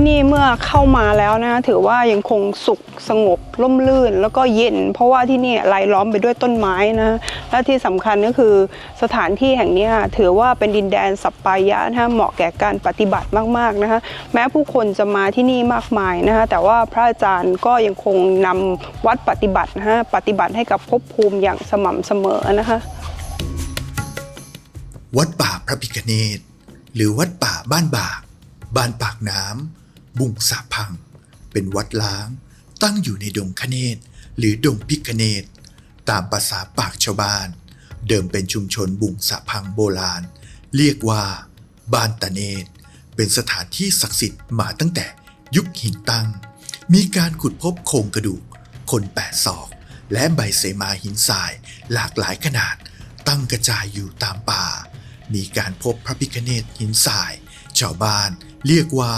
ที่นี่เมื่อเข้ามาแล้วนะถือว่ายังคงสุขสงบร่มรื่นแล้วก็เย็น เพราะว่าที่นี่รายล้อมไปด้วยต้นไม้นะและที่สำคัญก็คือสถานที่แห่งนี้ถือว่าเป็นดินแดนสัปปายะนะเหมาะแก่การปฏิบัติมากๆนะคะแม้ผู้คนจะมาที่นี่มากมายนะคะแต่ว่าพระอาจารย์ก็ยังคงนำวัดปฏิบัตินะฮะปฏิบัติให้กับภพภูมิอย่างสม่ำเสมอนะคะวัดป่าพระพิคเนตหรือวัดป่าบ้านบาก บ้านปากน้ำ บุงสาพัง เป็นวัดล้าง ตั้งอยู่ในดงคเนตหรือดงพิคเนตตามภาษาปากชาวบ้าน เดิมเป็นชุมชนบุงสาพังโบราณ เรียกว่า บ้านตะเนตเป็นสถานที่ศักดิ์สิทธิ์มาตั้งแต่ยุคหินตั้ง มีการขุดพบโครงกระดูก คนแปดศอก และใบเสมาหินทรายหลากหลายขนาด ตั้งกระจายอยู่ตามป่า มีการพบพระพิคเนตหินทราย ชาวบ้านเรียกว่า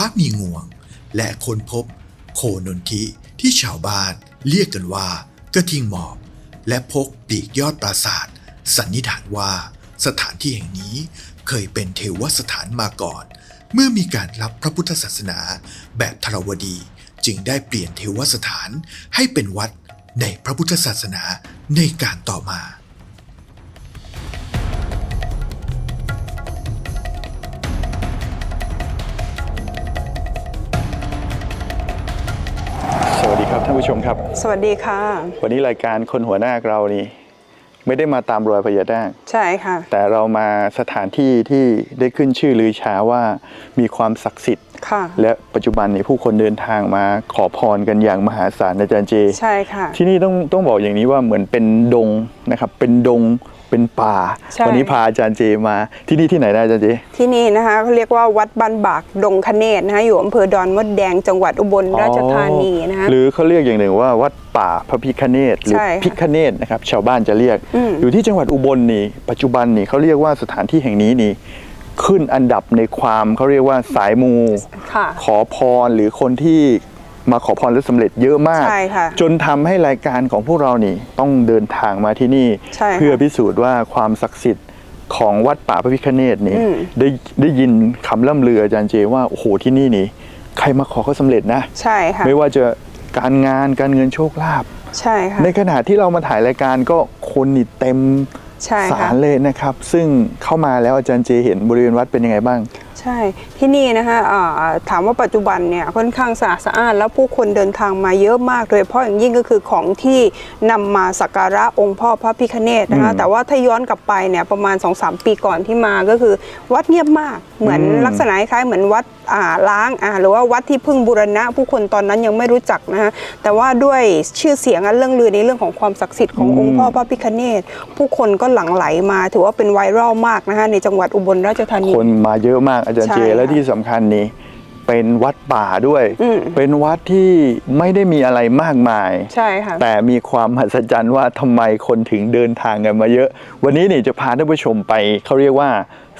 พระมีงวง และค้นพบโคนนทิที่ชาวบ้านเรียกกันว่ากระทิงหมอบ และพกปีกยอดปราสาท สันนิษฐานว่าสถานที่แห่งนี้เคยเป็นเทวสถานมาก่อน เมื่อมีการรับพระพุทธศาสนาแบบทรวดีจึงได้เปลี่ยนเทวสถานให้เป็นวัดในพระพุทธศาสนาในการต่อมา ผู้ชมครับ สวัสดีค่ะ วันนี้รายการคนหัวหน้าเรานี่ ไม่ได้มาตามรอยพญานาคใช่ค่ะ แต่เรามาสถานที่ที่ได้ขึ้นชื่อลือชาว่ามีความศักดิ์สิทธิ์ค่ะ และปัจจุบันนี้ผู้คนเดินทางมาขอพรกันอย่างมหาศาลอาจารย์เจ ใช่ค่ะ ที่นี่ต้องต้องบอกอย่างนี้ว่าเหมือนเป็นดงนะครับ เป็นดง เป็นป่า ใช่ วันี้พาอาจารย์เจมาที่นี่ที่ไหนนะอาจารย์เจ ที่นี่นะคะเขาเรียกว่าวัดบ้านบากดงคเนศนะคะอยู่อำเภอดอนมดแดงจังหวัดอุบลราชธานีนะคะ หรือเขาเรียกอย่างหนึ่งว่าวัดป่าพระพิคเนตหรือใช่ค่ะพิคเนตนะครับชาวบ้านจะเรียก อืม อยู่ที่จังหวัดอุบลนี่ปัจจุบันนี่เขาเรียกว่าสถานที่แห่งนี้นี่ขึ้นอันดับในความเขาเรียกว่าสายมู ค่ะ ขอพรหรือคนที่ มาขอพรแล้วสำเร็จเยอะมากใช่ค่ะจนทำให้รายการของพวกเรานี่ต้องเดินทางมาที่นี่ใช่ค่ะเพื่อพิสูจน์ว่าความศักดิ์สิทธิ์ของวัดป่าพระพิคเนตนี่อืมได้ได้ยินคำล่ำลืออาจารย์เจว่าโอ้โหที่นี่นี่ ใครมาขอก็สำเร็จนะ ใช่ค่ะไม่ว่าจะการงานการเงินโชคลาภใช่ค่ะในขณะที่เรามาถ่ายรายการก็คนนี่เต็มใช่ศาค่ะลเลยนะครับ ซึ่งเข้ามาแล้วอาจารย์เจเห็นบริเวณวัดเป็นยังไงบ้าง ใช่ที่นี่นะคะอ่าถามว่าปัจจุบันเนี่ยค่อนข้างสะอาดสะอ้านแล้วผู้คนเดินทางมาเยอะมากโดยเฉพาะอย่างยิ่งก็คือของที่นำมาสักการะองค์พ่อพระพิคเนตนะคะอืมแต่ว่าถ้าย้อนกลับไปเนี่ยประมาณ2-3ปีก่อนที่มาก็คือ วัดเงียบมากเหมือนอืมลักษณะคล้ายๆเหมือนวัดอ่าล้างอ่าหรือว่าวัดที่เพึ่งบูรณะ ผู้คนตอนนั้นยังไม่รู้จักนะคะแต่ว่าด้วยชื่อเสียงและเรื่องลือในเรื่องของความศักดิ์สิทธิ์ขององค์พ่อพระพิคเนตผู้คนก็หลั่งไหลมา ถือว่าเป็นไวรัลมากนะคะในจังหวัดอุบลราชธานีคนมาเยอะมากอาจารย์เจใช่ค่ะและที่สำคัญนี้เป็นวัดป่าด้วยอืมเป็นวัดที่ไม่ได้มีอะไรมากมาย ใช่ค่ะ แต่มีความมหัศจรรย์ว่าทำไมคนถึงเดินทางกันมาเยอะ วันนี้นี่จะพาท่านผู้ชมไปเขาเรียกว่า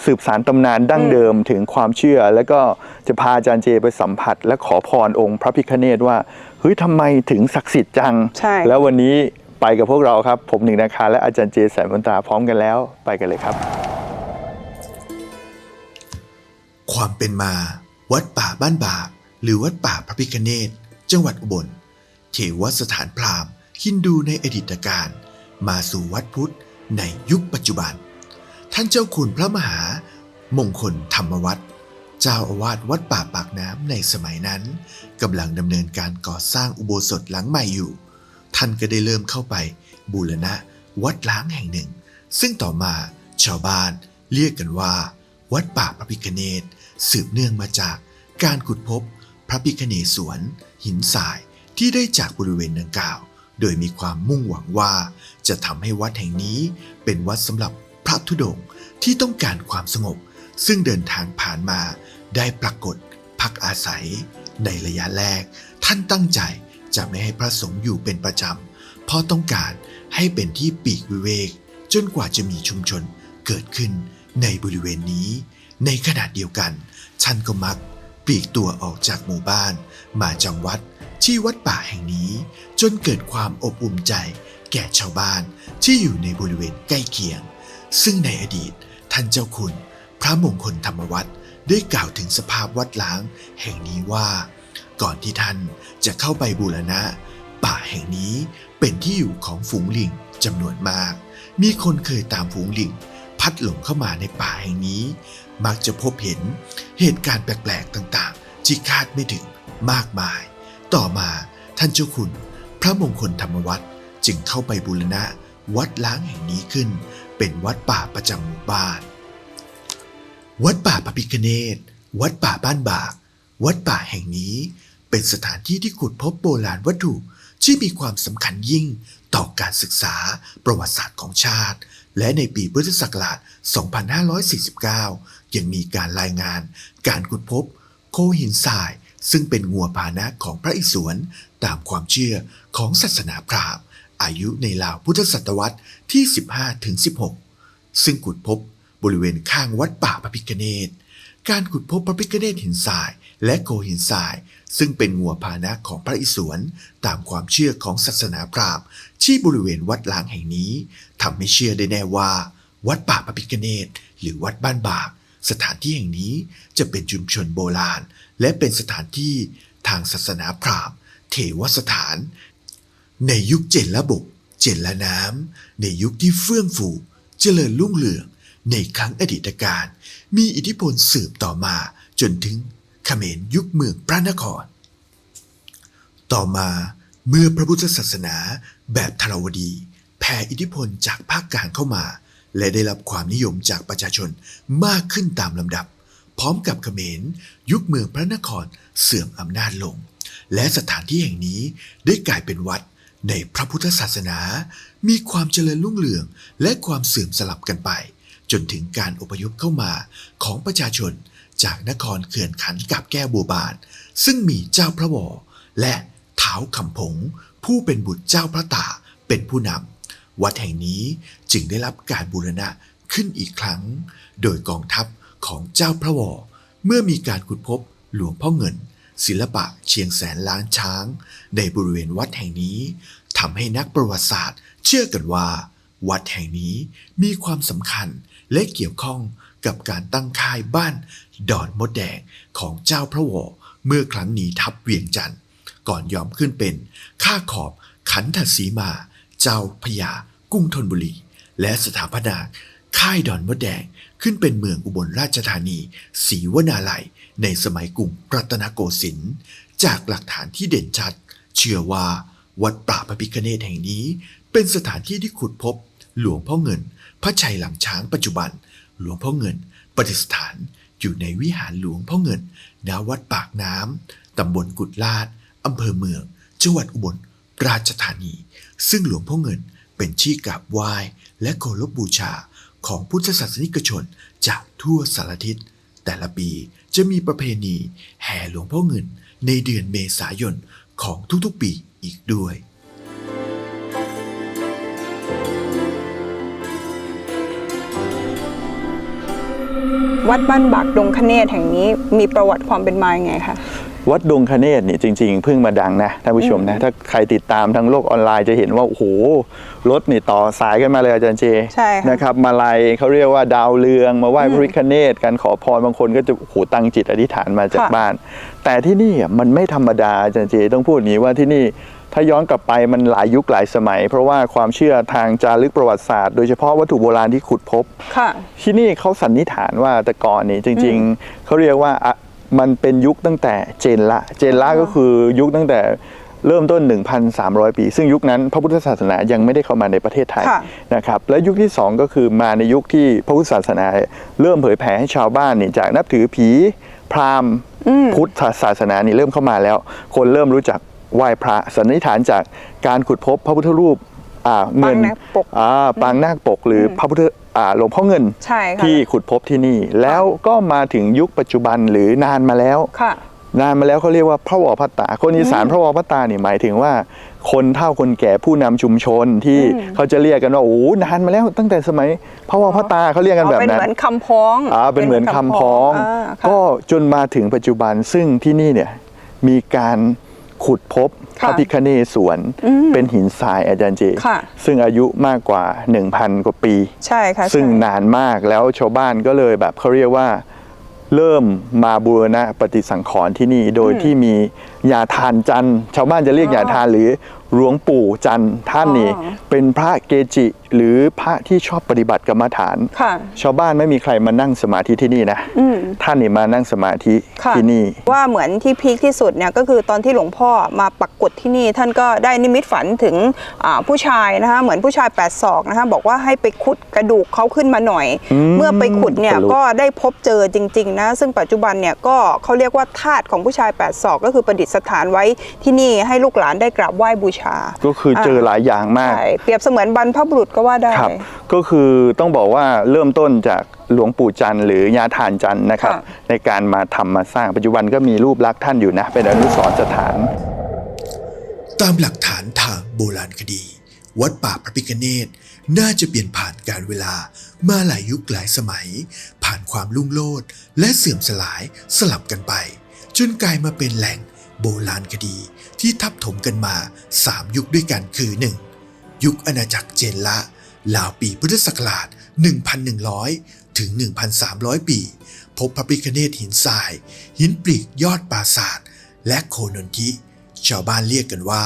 สืบสารตำนานดั้งเดิมถึงความเชื่อ แล้วก็จะพาอาจารย์เจไปสัมผัส และขอพรองค์พระพิฆเนศว่าเฮ้ยทำไมถึงศักดิ์สิทธิ์จัง ใช่ แล้ววันนี้ไปกับพวกเราครับ ผมหนึ่งนาคาและอาจารย์เจแสนมนตราพร้อมกันแล้วไปกันเลยครับ ความเป็นมา วัดป่าบ้านบากหรือวัดป่าพระพิคเนตจังหวัดอุบล เทวสถานพราหมณ์ฮินดูในอดีตการ มาสู่วัดพุทธในยุคปัจจุบัน ท่านเจ้าคุณพระมหา มงคลธรรมวัฒน์เจ้าอาวาสวัดป่าปากน้ำในสมัยนั้นกำลังดำเนินการก่อสร้างอุโบสถหลังใหม่อยู่ ท่านก็ได้เริ่มเข้าไป บูรณะ วัดล้างแห่งหนึ่ง ซึ่งต่อมาชาวบ้านเรียกกันว่า วัดป่าพระพิคเนตสืบเนื่องมาจากการขุดพบพระพิคเนศวรหินทรายที่ได้จากบริเวณดังกล่าว โดยมีความมุ่งหวังว่า จะทำให้วัดแห่งนี้เป็นวัดสำหรับ พระธุดงค์ที่ต้องการความสงบ ซึ่งเดินทางผ่านมาได้ปรากฏพักอาศัย ในระยะแรก ท่านตั้งใจจะไม่ให้พระสงฆ์อยู่เป็นประจำ เพราะต้องการให้เป็นที่ปีกวิเวก จนกว่าจะมีชุมชนเกิดขึ้นในบริเวณนี้ ในขณะเดียวกันท่านก็มักปลีกตัวออกจากหมู่บ้าน มาจังวัดที่วัดป่าแห่งนี้ จนเกิดความอบอุ่นใจ แก่ชาวบ้านที่อยู่ในบริเวณใกล้เคียง ซึ่งในอดีตท่านเจ้าคุณ พระมงคลธรรมวัฒน์ได้กล่าวถึงสภาพวัดล้างแห่งนี้ว่า ก่อนที่ท่านจะเข้าไปบูรณะ ป่าแห่งนี้เป็นที่อยู่ของฝูงลิงจำนวนมาก มีคนเคยตามฝูงลิงพัดหลงเข้ามาในป่าแห่งนี้ มักจะพบเห็นเหตุการณ์แปลกๆต่างๆ ที่คาดไม่ถึงมากมาย ต่อมาท่านเจ้าคุณ พระมงคลธรรมวัตรจึงเข้าไปบูรณะวัดล้างแห่งนี้ขึ้น เป็นวัดป่าประจำหมู่บ้าน วัดป่าพระพิคเนตวัดป่าบ้านบาก วัดป่าแห่งนี้ เป็นสถานที่ที่ขุดพบโบราณวัตถุที่มีความสำคัญยิ่งต่อการศึกษาประวัติศาสตร์ของชาติ และในปีพุทธศักราช 2549 ยังมีการรายงานการขุดพบ โคหินทรายซึ่งเป็นงัวพาหนะของพระอิศวรตามความเชื่อของศาสนาพราหมณ์ อายุในราวพุทธศตวรรษที่ 15ถึง16 ซึ่งขุดพบบริเวณข้างวัดป่าพระพิฆเนศการขุดพบพระพิฆเนศหินทรายและโคหินทราย ซึ่งเป็นงัวพานะของพระอิศวรตามความเชื่อของศาสนาพราหมณ์ที่บริเวณวัดล้างแห่งนี้ทำให้เชื่อได้แน่ว่า วัดป่าพระพิฆเนศหรือวัดบ้านบากสถานที่แห่งนี้จะเป็นชุมชนโบราณ และเป็นสถานที่ทางศาสนาพราหมณ์ เทวสถาน ในยุคเจนละบก เจนละน้ำ ในยุคที่เฟื่องฟู เจริญรุ่งเรือง ในครั้งอดีตการ มีอิทธิพลสืบต่อมาจนถึงเขมรยุคเมืองพระนคร ต่อมาเมื่อพระพุทธศาสนาแบบทราวดี แผ่อิทธิพลจากภาคกลางเข้ามา และได้รับความนิยมจากประชาชนมากขึ้นตามลำดับ พร้อมกับเขมรยุคเมืองพระนครเสื่อมอำนาจลง และสถานที่แห่งนี้ได้กลายเป็นวัด ในพระพุทธศาสนา มีความเจริญรุ่งเรืองและความเสื่อมสลับกันไป จนถึงการอพยพเข้ามาของประชาชนจากนครเขื่อนขันกับแก้วบัวบาน ซึ่งมีเจ้าพระวอและเท้าคำผง ผู้เป็นบุตรเจ้าพระตาเป็นผู้นำวัดแห่งนี้จึงได้รับการบูรณะขึ้นอีกครั้ง โดยกองทัพของเจ้าพระวอเมื่อมีการขุดพบหลวงพ่อเงิน ศิลปะเชียงแสนล้านช้าง ในบริเวณวัดแห่งนี้ทำให้นักประวัติศาสตร์ เชื่อกันว่า วัดแห่งนี้มีความสำคัญและเกี่ยวข้องกับการตั้งค่ายบ้าน ดอนมดแดงของเจ้าพระวอเมื่อครั้งหนีทัพเวียงจันทร์ก่อนยอมขึ้นเป็นข้าขอบขันธสีมา เจ้าพญากรุงธนบุรี และสถาปนา ค่ายดอนมดแดงขึ้นเป็นเมืองอุบลราชธานีศรีวนาลัย ในสมัยกรุงรัตนโกสินทร์จากหลักฐานที่เด่นชัด เชื่อว่าวัดป่าพระพิฆเนศแห่งนี้ เป็นสถานที่ที่ขุดพบ หลวงพ่อเงิน พระชัยหลังช้างปัจจุบัน หลวงพ่อเงินประดิษฐานอยู่ในวิหารหลวงพ่อเงินณวัดปากน้ำตำบลกุดลาดอำเภอเมือง จังหวัดอุบลราชธานี ซึ่งหลวงพ่อเงินเป็นที่กราบไหว้และเคารพบูชา ของพุทธศาสนิกชนจากทั่วสารทิศ แต่ละปีจะมีประเพณีแห่หลวงพ่อเงินในเดือนเมษายนของทุกๆปีอีกด้วยวัดบ้านบากดงคเนศแห่งนี้มีประวัติความเป็นมาอย่างไงคะ วัดดงคเนศเนี่ยจริง ๆ เพิ่งมาดังนะท่านผู้ชมนะถ้าใครติดตามทางโลกออนไลน์จะเห็นว่าโอ้โหรถนี่ต่อสายกันมาเลยอาจารย์เจใช่ค่ะนะครับมาลัยเขาเรียกว่าดาวเรืองมาไหว้พระพิฆเนศการขอพรบางคนก็จะโอ้โหตั้งจิตอธิษฐานมาจากค่ะบ้าน แต่ที่นี่อะมันไม่ธรรมดาอาจารย์เจต้องพูดอย่างนี้ว่าที่นี่ถ้าย้อนกลับไปมันหลายยุคหลายสมัย เพราะว่าความเชื่อทางจารึกประวัติศาสตร์โดยเฉพาะวัตถุโบราณที่ขุดพบค่ะที่ที่นี่เขาสันนิษฐานว่าแต่ก่อนนี่จริง ๆเขาเรียกว่าอะ มันเป็นยุคตั้งแต่เจนละ เจนละก็คือยุคตั้งแต่เริ่มต้น 1,300 ปี ซึ่งยุคนั้นพระพุทธศาสนายังไม่ได้เข้ามาในประเทศไทยค่ะนะครับ และยุคที่ 2 ก็คือมาในยุคที่พระพุทธศาสนา เริ่มเผยแผ่ให้ชาวบ้านนี่จากนับถือผีพราหมณ์พุทธศาสนานี่เริ่มเข้ามาแล้ว คนเริ่มรู้จักไหว้พระสันนิษฐานจากการขุดพบพระพุทธรูปอ่าเงินปางนาคปกอ่าปางนาคปกหรือพระพุทธอ่า หลวงพ่อเงินใช่ค่ะที่ขุดพบที่นี่ แล้วก็มาถึงยุคปัจจุบันหรือนานมาแล้ว ค่ะ นานมาแล้วเขาเรียกว่าพระวอพัตตา คนอีสานพระวอพัตตานี่หมายถึงว่า คนเฒ่าคนแก่ผู้นำชุมชนที่เขาจะเรียกกันว่าโอ้โหนานมาแล้วตั้งแต่สมัยพระวอพัตตาเขาเรียกกันแบบเป็นนั้นเหมือนคำพ้องอ่าเป็นเหมือนคำพ้องาค่ะ ก็จนมาถึงปัจจุบันซึ่งที่นี่เนี่ยมีการขุดพบ พค่ะระพิคเนศสวนอืมเป็นหินทรายอาจารย์เจค่ะซึ่งอายุมากกว่า 1,000 กว่าปี ใช่ค่ะซึ่งใช่นานมากแล้วชาวบ้านก็เลยแบบเขาเรียกว่าเริ่มมาบูรณะปฏิสังขรณ์ที่นี่โดยที่มียาทานจันทร์ชาวบ้านจะเรียกอ๋อยาทานหรือหลวงปู่จันทร์ท่านนี่อ๋อเป็นพระเกจิหรือพระที่ชอบปฏิบัติกรรมฐานค่ะชาวบ้านไม่มีใครมานั่งสมาธิที่นี่นะอืมท่านนี่มานั่งสมาธิค่ะที่นี่ ว่าเหมือนที่พีคที่สุดเนี่ยก็คือตอนที่หลวงพ่อมาปักกฎที่นี่ ท่านก็ได้นิมิตฝันถึงอ่าผู้ชายนะคะเหมือนผู้ชายแปดศอกนะคะบอกว่าให้ไปขุดกระดูกเขาขึ้นมาหน่อยอืมเมื่อไปขุดเนี่ยขนลุกก็ได้พบเจอจริงๆนะซึ่งปัจจุบันเนี่ยก็เขาเรียกว่าธาตุของผู้ชายแปดศอกก็คือประดิษฐานไว้ที่นี่ให้ลูกหลานได้กราบไหว้บูชา ก็คือเจอหลายอย่างมากใช่เปรียบเสมือนบรรพบุรุษก็ว่าได้ ครับ ก็คือต้องบอกว่าเริ่มต้นจากหลวงปู่จันทร์หรือยาทานจันทร์นะครับ ค่ะ ในการมาทำมาสร้างปัจจุบันก็มีรูปลักษณ์ท่านอยู่นะ เป็นอนุสรณ์สถาน ตามหลักฐานทางโบราณคดี วัดป่าพระพิฆเนศน่าจะเปลี่ยนผ่านการเวลามาหลายยุคหลายสมัย ผ่านความลุ่งโลดและเสื่อมสลายสลับกันไป จนกลายมาเป็นแหล่งโบราณคดีที่ทับถมกันมา 3 ยุคด้วยกันคือ 1. ยุคอาณาจักรเจนละลาวปีพุทธศักราช 1,100 ถึง 1,300 ปี พบพระพิฆเนศหินทราย หินปลีกยอดปราสาทและโคนนทิชาวบ้านเรียกกันว่า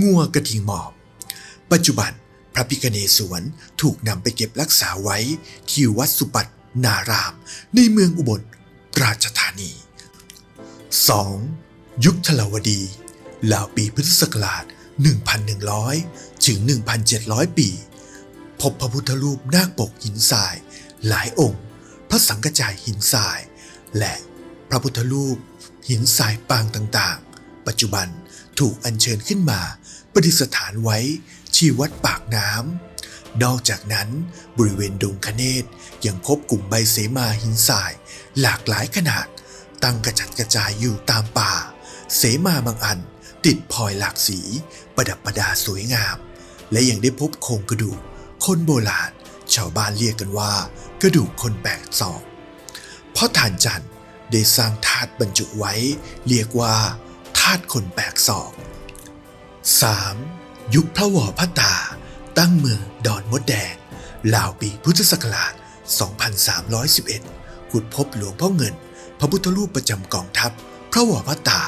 งัวกระทิงหมอบ ปัจจุบันพระพิคเนศวรถูกนำไปเก็บรักษาไว้ที่วัดสุปัตนาราม ในเมืองอุบลราชธานี 2. ยุคทลวดีราวปีพุทธศักราช 1,100 ถึง 1,700 ปี พบพระพุทธรูปนาคปกหินทราย หลายองค์ พระสังกจายหินทราย และพระพุทธรูป หินทรายปางต่างๆ ปัจจุบันถูกอัญเชิญขึ้นมาประดิษฐานไว้ที่วัดปากน้ำ นอกจากนั้นบริเวณดงคเนศยังพบกลุ่มใบเสมาหินทราย หลากหลายขนาด ตั้งกระจัดกระจายอยู่ตามป่า เสมาบางอันติดพลอยหลากสี ประดับประดาสวยงาม และยังได้พบโครงกระดูก คนโบราณ ชาวบ้านเรียกกันว่า กระดูกคนแปลกศอกเพราะฐานจันทร์ได้สร้างธาตุบรรจุไว้ เรียกว่าธาตุคนแปลกศอก 3. ยุคพระวอพระตา ตั้งเมืองดอนมดแดงลาวปีพุทธศักราช 2311 ขุดพบหลวงพ่อเงิน พระพุทธรูปประจำกองทัพ พระวอพระตา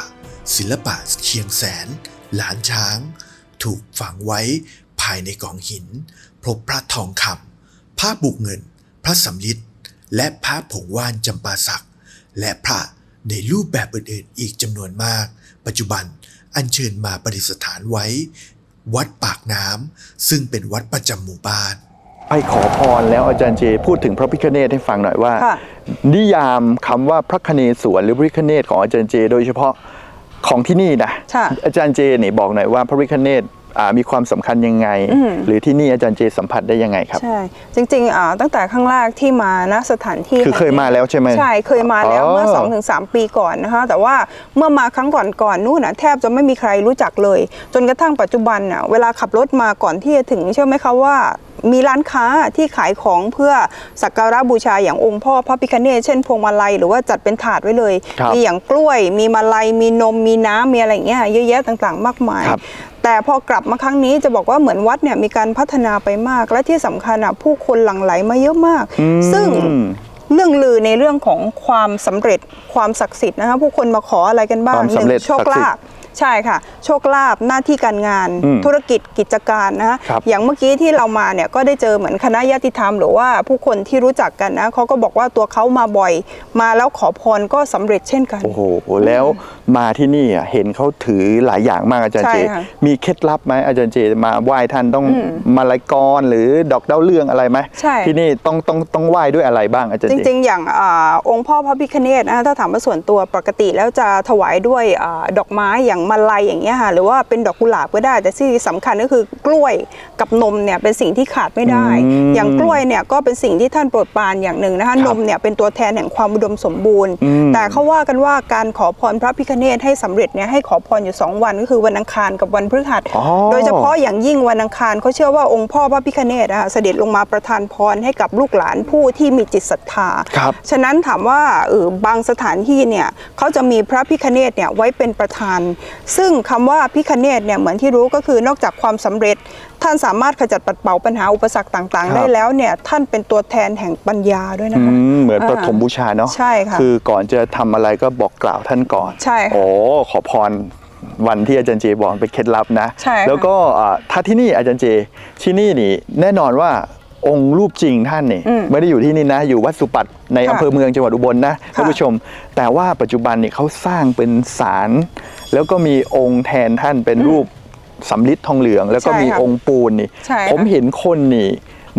ศิลปะเชียงแสน หลานช้าง ถูกฝังไว้ ภายในกองหิน พบพระทองคำพระบุกเงิน พระสำลิดและพระผงว่านจำปาสัก และพระในรูปแบบอื่นๆอีกจำนวนมาก ปัจจุบันอัญเชิญมาประดิษฐานไว้ วัดปากน้ำซึ่งเป็นวัดประจำหมู่บ้านไปขอพรแล้วอาจารย์เจพูดถึงพระพิฆเนศให้ฟังหน่อยว่าค่ะนิยามคำว่าพระคเนศวรหรือพระพิฆเนศของอาจารย์เจ โดยเฉพาะของที่นี่นะค่ะอาจารย์เจเนี่ยบอกหน่อยว่าพระพิฆเนศอ่า มีความสำคัญยังไงอืมหรือที่นี่อาจารย์เจสัมผัสได้ยังไงครับ ใช่ จริงๆอ่าตั้งแต่ครั้งแรกที่มาณสถานที่คือเคยมาแล้วใช่ไหมใช่เคยมาแล้วอ๋อเมื่อ2อถึงสปีก่อนนะคะแต่ว่าเมื่อมาครั้งก่อนๆนู่นนะแทบจะไม่มีใครรู้จักเลย จนกระทั่งปัจจุบันน่ะเวลาขับรถมาก่อนที่จะถึงเชื่อไหมคะว่า มีร้านค้าที่ขายของเพื่อสักการะบูชาอย่างองค์พ่อพระพิคเนตเช่นพวงมาลัยหรือว่าจัดเป็นถาดไว้เลย ครับมีอย่างกล้วย มีมาลัย มีนม มีน้ำมีอะไรอย่างเงี้ยเยอะแยะต่างๆ มากมาย ครับ แต่พอกลับมาครั้งนี้จะบอกว่าเหมือนวัดเนี่ยมีการพัฒนาไปมาก และที่สำคัญอะผู้คนหลั่งไหลมาเยอะมากอืมซึ่งเรื่องลือในเรื่องของความสำเร็จความศักดิ์สิทธิ์นะคะผู้คนมาขออะไรกันบ้างความหสำนึ่งเร็จโชคศักดิ์สิทลาธิ์ภ ใช่ค่ะ โชคลาภหน้าที่การงาน อืมธุรกิจกิจการนะคะครับอย่างเมื่อกี้ที่เรามาเนี่ยก็ได้เจอเหมือนคณะญาติธรรม หรือว่าผู้คนที่รู้จักกันนะเขาก็บอกว่าตัวเขามาบ่อย มาแล้วขอพรก็สำเร็จเช่นกัน โอ้โหแล้วมาที่นี่อะเห็นเขาถือหลายอย่างมากอาจารย์ใช่เจค่ะ มีเคล็ดลับไหมอาจารย์เจมาไหว้ท่านต้องอืมมาลายกรหรือดอกดาวเรืองอะไรไหมใช่ ที่นี่ต้องต้องต้องไหว้ด้วยอะไรบ้างอาจารย์จเจ ริง ๆ อย่างอาองค์พ่อพระพิคเนตนะคะถ้าถามว่าส่วนตัวปกติแล้วจะถวายด้วยอาดอกไม้อย่างมาลัยอย่างเงี้ยค่ะหรือว่าเป็นดอกกุหลาบก็ได้ แต่ที่สำคัญก็คือกล้วยกับนมเนี่ยเป็นสิ่งที่ขาดไม่ได้ อืมอย่างกล้วยเนี่ยก็เป็นสิ่งที่ท่านโปรดปรานอย่างหนึ่งนะคะนมเนี่ยเป็นตัวแทนแห่งความอุดมสมบูรณ์ อืม แต่เขาว่ากันว่าการขอพรพระพิคเนตให้สำเร็จเนี่ยให้ขอพรอยู่ 2 วันก็คือวันอังคารกับวันพฤหัสอ๋อโดยเฉพาะอย่างยิ่งวันอังคารเขาเชื่อว่าองค์พ่อพระพิคเนตนะคะเสด็จลงมาประทานพรให้กับลูกหลานผู้ที่มีจิตศรัทธาครับฉะนั้นถามว่าเออบางสถานที่เนี่ยเขาจะมีพระพิคเนตเนี่ยไว้เป็นประธาน ซึ่งคำว่าพิคเนตเนี่ยเหมือนที่รู้ก็คือนอกจากความสำเร็จท่านสามารถขจัดปัดเป่าปัญหาอุปสรรคต่างครับๆได้แล้วเนี่ยท่านเป็นตัวแทนแห่งปัญญาด้วยอืนะคะมเหมือนอ่าประถมบูชาเนาะใช่ค่ะคือก่อนจะทำอะไรก็บอกกล่าวท่านก่อนใช่ค่ะโอ้ขอพรวันที่อาจารย์เจบอกเป็นเคล็ดลับนะใช่ค่ะแล้วก็อ่าถ้าที่นี่อาจารย์เจที่นี่นี่แน่นอนว่าองค์รูปจริงท่านนี่อืมไม่ได้อยู่ที่นี่นะ อยู่วัดสุปัตในค่ะอำเภอเมืองจังหวัดอุบลนะท่านผู้ชม แต่ว่าปัจจุบันนี่เขาสร้างเป็นศาลแล้วก็มีองค์แทนท่านเป็นรูป สำลิดทองเหลือง แล้วก็ใช่มีค่ะองค์ปูนนี่ใช่ค่ะผมเห็นคนนี่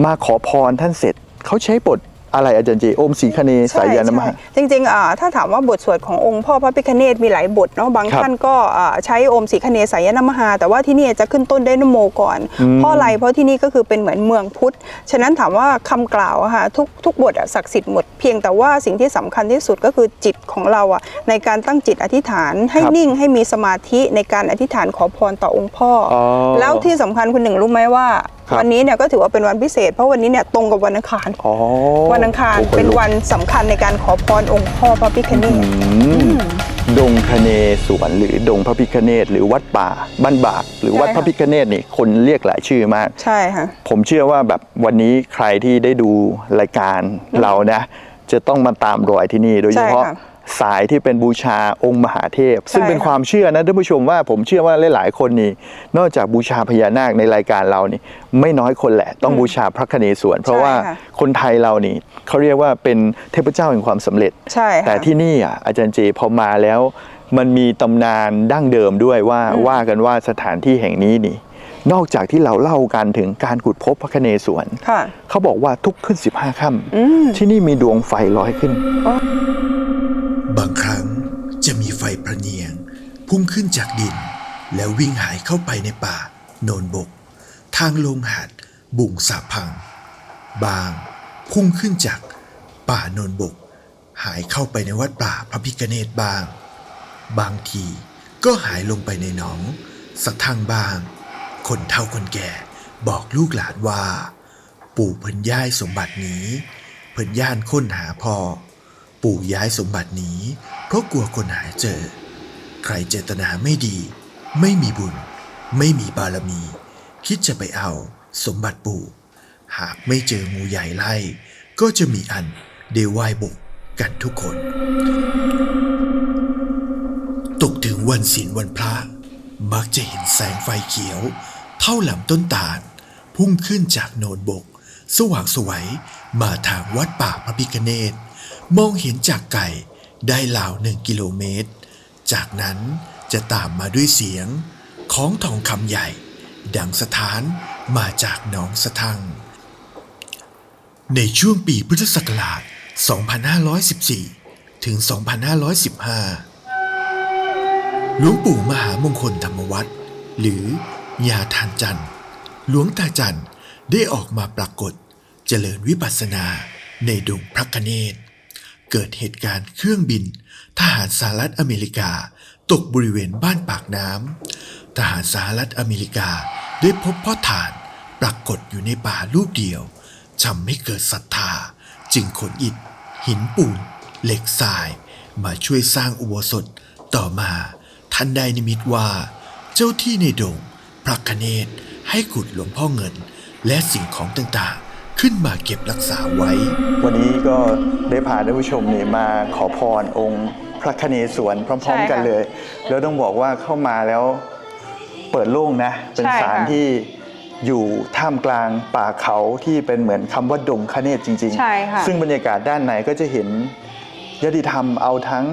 มาขอพรท่านเสร็จเขาใช้บท อะไรอาจารย์เจโอมสีคเนสายยานมหะใช่จริงๆอ่าถ้าถามว่าบทสวดขององค์พ่อพระพิคเนตมีหลายบทเนาะบางครับท่านก็อ่าใช้โอมสีคเนสายนมหา แต่ว่าที่นี่จะขึ้นต้นด้วยนโมก่อนอืมเพราะอะไรเพราะที่นี่ก็คือเป็นเหมือนเมืองพุทธ ฉะนั้นถามว่าคำกล่าวอะค่ะทุกทุกบทอะศักดิ์สิทธิ์หมดเพียงแต่ว่าสิ่งที่สำคัญที่สุดก็คือจิตของเราอะในการตั้งจิตอธิษฐานให้ครับนิ่งให้มีสมาธิในการอธิษฐานขอพรต่อองค์พ่อออ แล้วที่สำคัญคุณหนึ่งรู้ไหมว่าครับ วันนี้เนี่ยก็ถือว่าเป็นวันพิเศษ เพราะวันนี้เนี่ยตรงกับวันอังคารอ๋อวันอังคารโอ้โหเป็นวันสำคัญในการขอพรองค์พ่อพระพิฆเนศอืมดงคเนสวนหรือดงพระพิคเนตหรือวัดป่าบ้านบาก หรือวัดใช่ค่ะพระพิคเนตนี่คนเรียกหลายชื่อมาก ใช่ค่ะผมเชื่อว่าแบบวันนี้ใครที่ได้ดูรายการเรานะ จะต้องมาตามรอยที่นี่โดยเฉพาะใช่ค่ะ สายที่เป็นบูชาองค์มหาเทพ ซึ่งใช่เป็นค่ะความเชื่อนะท่านผู้ชมว่าผมเชื่อว่าหลายๆคนนี่นอกจากบูชาพญานาคในรายการเรานี่ ไม่น้อยคนแหละ ต้องบูชาพระคเนศวรเพราะว่าค่ะคนไทยเรานี่เขาเรียกว่าเป็นเทพเจ้าแห่งความสำเร็จใช่ค่ะแต่ที่นี่อะอาจารย์เจพอมาแล้ว มันมีตำนานดั้งเดิมด้วยว่าว่ากันว่าสถานที่แห่งนี้นี่นอกจากที่เราเล่ากันถึงการขุดพบพระคเนศวรค่ะเขาบอกว่าทุกขึ้น 15ค่อืมำที่นี่มีดวงไฟลอยขึ้น จากดิน แล้ววิ่งหายเข้าไปในป่า โนนบก ทางลงหาดบุ่งสาพัง บาง พุ่งขึ้นจาก ป่าโนนบก หายเข้าไปในวัดป่าพระพิกเนตบาง บางทีก็หายลงไปในหนองสักทางบาง คนเฒ่าคนแก่บอกลูกหลานว่า ปู่เพิ่นย้ายสมบัตินี้เพิ่นย่านค้นหาพ่อ ปู่ย้ายสมบัตินี้เพราะกลัวคนหายเจอ ใครเจตนาไม่ดี ไม่มีบุญ ไม่มีบารมี คิดจะไปเอาสมบัติปู่ หากไม่เจองูใหญ่ไล่ ก็จะมีอันเดวายบกกันทุกคน ตกถึงวันศีลวันพระ มักจะเห็นแสงไฟเขียว เท่าลำต้นตาล พุ่งขึ้นจากโนนบก สว่างสวย มาทางวัดป่าพระพิคเนตมองเห็นจากไก่ได้ราวหนึ่งกิโลเมตร จากนั้นจะตามมาด้วยเสียงของทองคำใหญ่ ดังสถานมาจากหนองสะทัง ในช่วงปีพุทธศักราช 2514 ถึง 2515 หลวงปู่มหามงคลธรรมวัตรหรือยาทานจันทร์หลวงตาจันทร์ได้ออกมาปรากฏเจริญวิปัสสนาในดงพระคเนศเกิดเหตุการณ์เครื่องบิน ทหารสหรัฐอเมริกา ตกบริเวณบ้านปากน้ำทหารสหรัฐอเมริกาได้พบพ่อฐานปรากฏอยู่ในป่าลูกเดียวทำให้เกิดศรัทธา จึงขนอิฐ หินปูน เหล็กทราย มาช่วยสร้างอุโบสถต่อมาท่านได้นิมิตว่า เจ้าที่ในดงพระคเนศให้ขุดหลวงพ่อเงิน และสิ่งของต่างๆ ขึ้นมาเก็บรักษาไว้ วันนี้ก็ได้พาท่านผู้ชมนี่มาขอพรองค์ ระคเนศวรพร้อมใช่ๆกันค่ะเลย แล้วต้องบอกว่าเข้ามาแล้วเปิดโล่งนะ เป็นใช่สถานค่ะที่อยู่ท่ามกลางป่าเขาที่เป็นเหมือนคำว่าดงคเนศจริงใช่ค่ะซึ่งบรรยากาศด้านในก็จะเห็นยติธรรมเอาทั้ง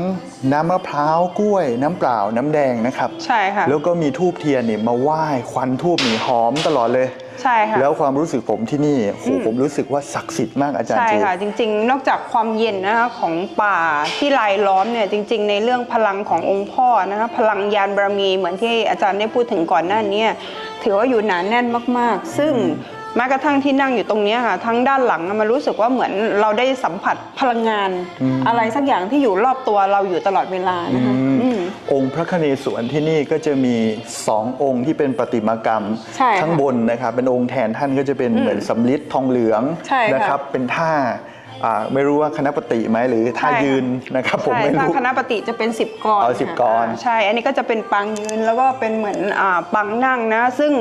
น้ำมะพร้าวกล้วย น้ำเปล่าน้ำแดงนะครับ ใช่ค่ะ แล้วก็มีทูบเทียนนี่มาไหว้ควันทูบนี่หอมตลอดเลย ใช่ค่ะ แล้วความรู้สึกผมที่นี่โหอืมผมรู้สึกว่าศักดิ์สิทธิ์มากอาจารย์ใช่เจ ค่ะจริงๆ นอกจากความเย็นนะคะของป่าที่รายล้อมเนี่ยจริง ๆ ในเรื่องพลังขององค์พ่อนะคะพลังยานบารมีเหมือนที่อาจารย์ได้พูดถึงก่อนหน้านี้ถือว่าอยู่หนาแน่นมากๆ ซึ่ง แม้กระทั่งที่นั่งอยู่ตรงเนี้ยค่ะ ทั้งด้านหลังอะมันรู้สึกว่าเหมือนเราได้สัมผัสพลังงาน อะไรสักอย่างที่อยู่รอบตัวเราอยู่ตลอดเวลานะคะอืมอืมองค์พระคเนศวรที่นี่ก็จะมีสององค์ที่เป็นประติมากรรมใช่ค่ะข้างบนนะครับเป็นองค์แทนท่านก็จะเป็นเหมือนสำลิดทองเหลืองใช่ค่ะนะครับเป็นท่า อ่าไม่รู้ว่าคณะปฏิไหมหรือท่าใช่ค่ะยืนนะครับผมใช่ไม่ถ้ารู้ คณะปฏิจะเป็น 10กรอ๋อ10กราใช่ อันนี้ก็จะเป็นปางยืนแล้วก็เป็นเหมือนอ่าปางนั่งนะ ซึ่ง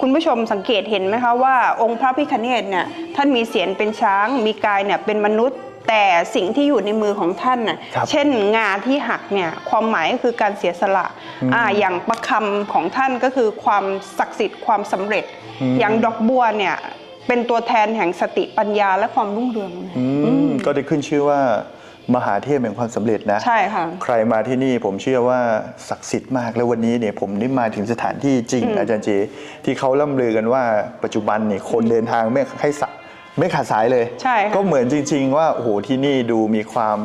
คุณผู้ชมสังเกตเห็นไหมคะว่าองค์พระพิคเนตเนี่ยท่านมีเสียนเป็นช้าง มีกายเนี่ยเป็นมนุษย์ แต่สิ่งที่อยู่ในมือของท่านน่ะ ครับเช่นงาที่หักเนี่ยความหมายก็คือการเสียสละอ่าอย่างประคำของท่านก็คือความศักดิ์สิทธิ์ความสำเร็จอย่างดอกบัวเนี่ย เป็นตัวแทนแห่งสติปัญญาและความรุ่งเรืองนะอืมก็ได้ขึ้นชื่อว่ามหาเทพแห่งความสำเร็จนะใช่ค่ะใครมาที่นี่ผมเชื่อว่าศักดิ์สิทธิ์มากแล้ววันนี้เนี่ยผมได้มาถึงสถานที่จริง อาจารย์เจที่เขาล่ำลือกันว่าปัจจุบันเนี่ยคนเดินทางไม่ให้สะไม่ขาดสายเลย ใช่ค่ะ ก็เหมือนจริง ๆ ว่าโอ้โหที่นี่ดูมีความ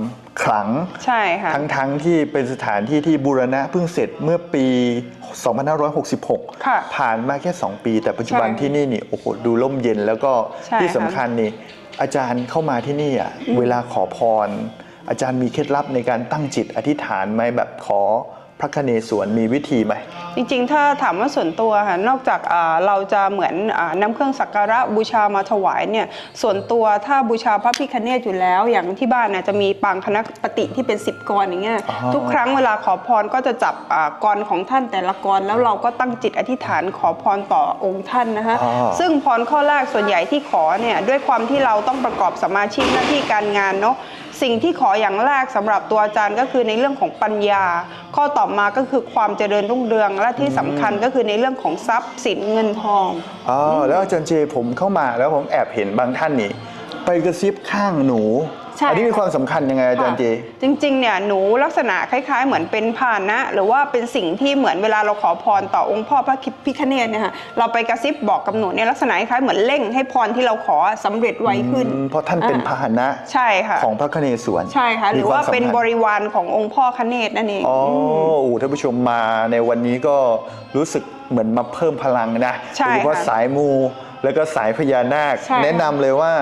ขลัง ใช่ค่ะ ทั้งๆที่เป็นสถานที่ที่บูรณะเพิ่งเสร็จเมื่อปี 2566ค่ะผ่านมาแค่ 2 ปี แต่ปัจจุบันใช่ที่นี่นี่โอ้โหดูร่มเย็นแล้วก็ใช่ที่สำค่ะคัญนี่อาจารย์เข้ามาที่นี่อะเวลาขอพร อาจารย์มีเคล็ดลับในการตั้งจิตอธิษฐานไหมแบบขอพ ระคเนศวรมีวิธีไหม จริงๆ ถ้าถามว่าส่วนตัวค่ะ นอกจากอ่าเราจะเหมือนอานำเครื่องสักการะบูชามาถวายเนี่ย ส่วนตัวถ้าบูชาพระพิคเนตอยู่แล้ว อย่างที่บ้านเนี่ยจะมีปางคณะปฏิที่เป็น 10กรอย่างเงี้ย อ๋อ ทุกครั้งเวลาขอพรก็จะจับอ่ากรของท่านแต่ละกรแล้วเราก็ตั้งจิตอธิษฐานขอพรต่อองค์ท่านนะคะ อ๋อ ซึ่งพรข้อแรกส่วนใหญ่ที่ขอเนี่ยด้วยความที่เราต้องประกอบสมาชิกหน้าที่การงานเนาะ สิ่งที่ขออย่างแรกสำหรับตัวอาจารย์ก็คือในเรื่องของปัญญา ข้อต่อมาก็คือความเจริญรุ่งเรือง และที่สำคัญก็คือในเรื่องของทรัพย์สินเงินทองอ๋อแล้วอาจารย์เจผมเข้ามาแล้วผมแอบเห็นบางท่านนี่ไปกระซิบข้างหนูใช่อันี้มีความสำคัญยังไงอาจารย์เจจริงๆเนี่ยหนูลักษณะคล้าย ๆ เหมือนเป็นพาหนะ หรือว่าเป็นสิ่งที่เหมือนเวลาเราขอพรต่อองค์พ่อพระพิฆเนศเนี่ยค่ะเราไปกระซิบบอกกับหนูเนี่ยลักษณะคล้ายๆเหมือนเร่งให้พรที่เราขอสำเร็จไวขึ้นอืมเพราะท่านเป็นพาอ่หนะใช่ค่ะของพระคเนศวรใช่ค่ะหรือว่ามีคมสำคัญเป็นบริวารขององค์พ่อคเนศนั่นเองอ๋อโอ้ท่านผู้ชมมาในวันนี้ก็รู้สึกเหมือนมาเพิ่มพลังนะใช่โดยเฉพาะค่ะสายมูแล้วก็สายพญานาคใช่ค่ะแนะนำเลยว่า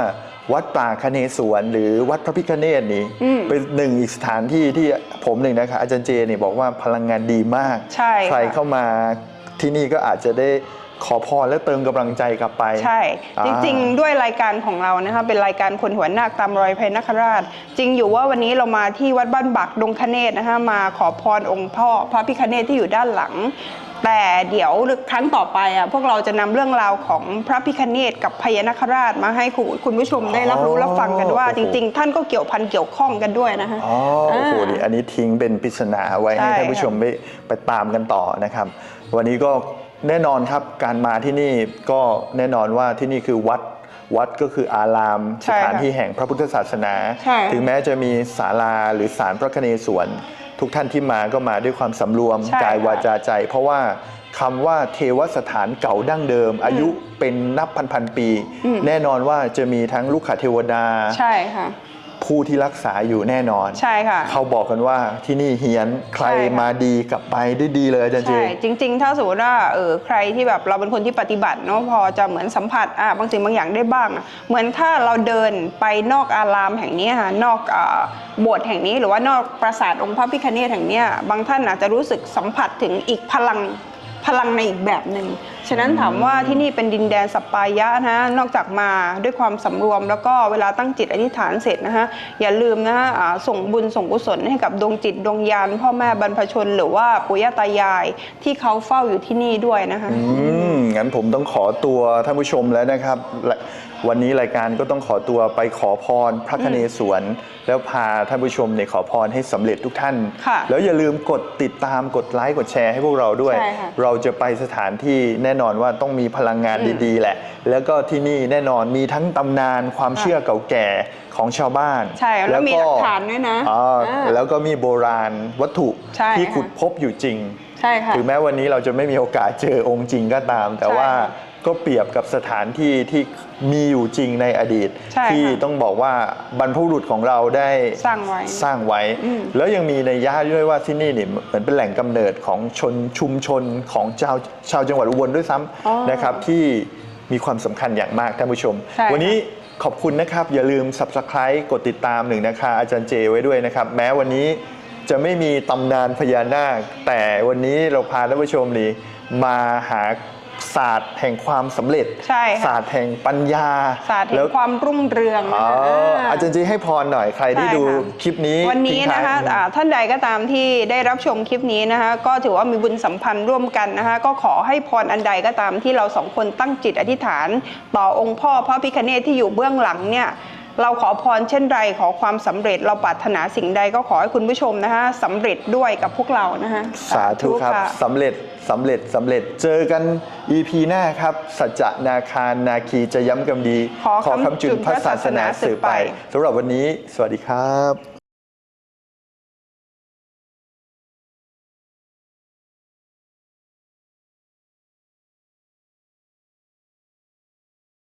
วัดป่าคเนศวรหรือวัดพระพิฆเนศนี่อืมเป็นหนึ่งอีกสถานที่ที่ผมหนึ่งนะคะอาจารย์เจเนี่ยบอกว่าพลังงานดีมาก ใช่ค่ะใครเข้ามาที่นี่ก็อาจจะได้ขอพรและเติมกำลังใจกลับไป ใช่อ่าจริงๆ ด้วยรายการของเรานะคะเป็นรายการคนหัวนาคตามรอยพญนคราช จริงอยู่ว่าวันนี้เรามาที่วัดบ้านบักดงคเนศนะคะมาขอพรองค์พ่อพระพิคเนศที่อยู่ด้านหลัง แต่เดี๋ยวครั้งต่อไปอะพวกเราจะนำเรื่องราวของพระพิคเนศกับพญนคราชมาให้คุณคุณผู้ชมได้รับรู้รับฟังกันว่า โอ้โหจริง ๆ ท่านก็เกี่ยวพันเกี่ยวข้องกันด้วยนะคะ อ๋อโอ้โหนี่อันนี้ทิ้งเป็นปริศนาไว้ให้ใช่ท่านผู้ชมไปไปตามกันต่อนะครับ วันนี้ก็แน่นอนครับการมาที่นี่ก็แน่นอนว่าที่นี่คือวัดวัดก็คืออารามใช่สค่ะถานที่แห่งพระพุทธศาสนา ใช่ค่ะถึงแม้จะมีศาลาหรือศาลพระคเนศวร ทุกท่านที่มาก็มาด้วยความสำรวมใช่กายค่ะวาจาใจ เพราะว่าคำว่าเทวสถานเก่าดั้งเดิม อายุเป็นนับพันพันๆปี อืม แน่นอนว่าจะมีทั้งลูกขเทวดา ใช่ค่ะ ผู้ที่รักษาอยู่แน่นอน ใช่ค่ะ เขาบอกกันว่าที่นี่เฮียนใครใช่ค่ะ มาดีกลับไปได้ดีเลยอาจารย์เจ ใช่จริง ๆ ถ้าสมมติว่าเออใครที่แบบเราเป็นคนที่ปฏิบัติเนาะพอจะเหมือนสัมผัสอะบางสิ่งบางอย่างได้บ้างอะเหมือนถ้าเราเดินไปนอกอารามแห่งนี้ค่ะนอกอ่าโบสถ์แห่งนี้หรือว่านอกปราสาทองค์พระพิคเนตแห่งเนี้ยบางท่านอาจจะรู้สึกสัมผัสถึงอีกพลัง พลังในอีกแบบหนึ่ง ฉะนั้นถามว่าที่นี่เป็นดินแดนสัปปายะนะนอกจากมาด้วยความสำรวม แล้วก็เวลาตั้งจิตอธิษฐานเสร็จนะฮะอย่าลืมนะฮะส่งบุญส่งกุศลให้กับดวงจิตดวงยานพ่อแม่บรรพชน หรือว่าปุยตายายที่เขาเฝ้าอยู่ที่นี่ด้วยนะคะอืมงั้นผมต้องขอตัวท่านผู้ชมแล้วนะครับ วันนี้รายการก็ต้องขอตัวไปขอพรพระคเนศวรแล้วพาท่านผู้ชมเนี่ยขอพรให้สำเร็จทุกท่าน ค่ะแล้วอย่าลืมกดติดตามกดไลค์กดแชร์ให้พวกเราด้วย ใช่ค่ะ เราจะไปสถานที่แน่นอนว่าต้องมีพลังงานดีๆ แหละ แล้วก็ที่นี่แน่นอนมีทั้งตำนานความเชื่อเก่าแก่ของชาวบ้านใช่ แล้วมีหลักฐานด้วยนะอ๋ออาแล้วก็มีโบราณวัตถุใช่ที่ค่ะ ขุดพบอยู่จริง ใช่ค่ะ ถึงแม้วันนี้เราจะไม่มีโอกาสเจอองค์จริงก็ตาม แต่ใช่ว่าค่ะ ก็เปรียบกับสถานที่ที่มีอยู่จริงในอดีต ใช่ค่ะที่ต้องบอกว่าบรรพบุรุษของเราได้สร้างไว้สร้างไว้ อืม แล้วยังมีในยะด้วยว่าที่นี่เนี่ยเหมือนเป็นแหล่งกำเนิดของชนชุมชนของชาวชาวจังหวัดอุบลด้วยซ้อ๋อำนะครับที่มีความสำคัญอย่างมากท่านผู้ชม ใช่ค่ะ วันี้ขอบคุณนะครับ อย่าลืม subscribe กดติดตามหนึ่งนะคะ อาจารย์เจไว้ด้วยนะครับ แม้วันนี้จะไม่มีตำนานพญานาค แต่วันนี้เราพาท่านผู้ชมนี่มาหา ศาสตร์แห่งความสำเร็จ ใช่ค่ะศาสตร์แห่งปัญญา ศาสตร์แห่แล้วงความรุ่งเรืองนะอ๋อคะอาจารย์จีให้พรหน่อยใครที่ใช่ดูค่ะคลิปนี้ วันนี้ทิ้งท้ายนะคะอ่าท่านใดก็ตามที่ได้รับชมคลิปนี้นะคะก็ถือว่ามีบุญสัมพันธ์ร่วมกันนะคะก็ขอให้พรอันใดก็ตามที่เราสองคนตั้งจิตอธิษฐาน ต่อองค์พ่อพระพิคเนตที่อยู่เบื้องหลังเนี่ย เราขอพรเช่นไรขอความสำเร็จเราปรารถนาสิ่งใดก็ขอให้คุณผู้ชมนะคะสำเร็จด้วยกับพวกเรานะคะสาธุครับะสำเร็จสำเร็จสำเร็จเจอกัน EP หน้าครับ สัจจะนาคารนาคีจะย้ำกำดี ขอคำจุนพระศาสนาสืบไปสำหรับวันนี้ สวัสดีครับ